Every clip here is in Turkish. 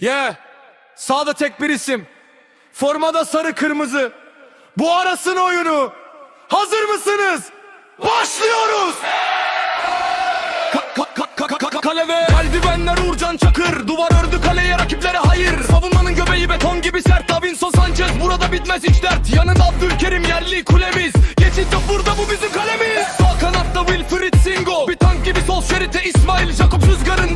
Yeah. Sağda tek bir isim. Formada sarı kırmızı. Bu arasın oyunu. Hazır mısınız? Başlıyoruz. Ka- ka- ka- ka- ka- ka- kale ve kalbi benler Uğurcan Çakır Duvar ördü kaleye rakiplere hayır Savunmanın göbeği beton gibi sert Davinson Sanchez burada bitmez hiç dert Yanında Abdülkerim yerli kulemiz Geçit yok burada bu bizim kalemiz Sağ kanatta Wilfried Singo Bir tank gibi sol şerite İsmail Jakob rüzgarın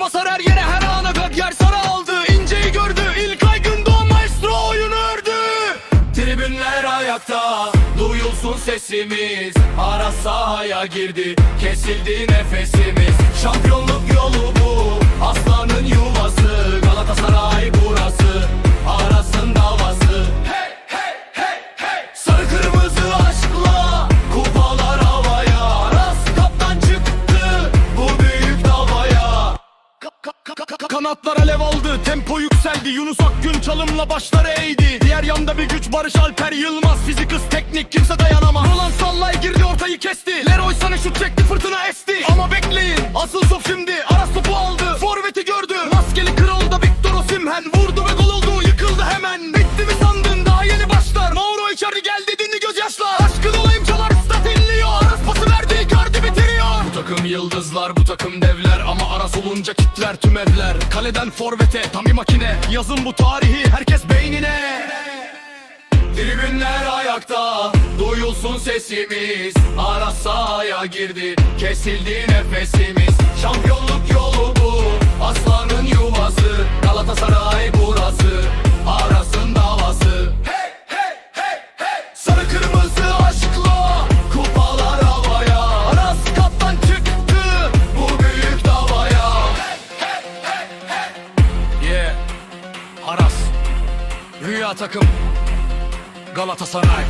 Basar her yere her ana Gagyer Sara aldı. İnceyi gördü İlkay Gündoğan maestro oyunu ördü. Tribünler ayakta Duyulsun sesimiz. Ara sahaya girdi Kesildi nefesimiz. Şampiyonluk yolu bu Aslanın yuvası Kanatlar alev aldı, tempo yükseldi. Yunus Akgün çalımla başları eğdi. Diğer yanda bir güç Barış Alper Yılmaz. Fizik teknik kimse dayanamaz. Roland Sallay girdi ortayı kesti yıldızlar bu takım devler Ama Aras olunca kitler tüm evler Kaleden forvete tam bir makine. Yazın bu tarihi herkes beynine. Tribünler ayakta Duyulsun sesimiz. Aras sahaya girdi Kesildi nefesimiz. Şampiyonluk yolu Rüya takım Galatasaray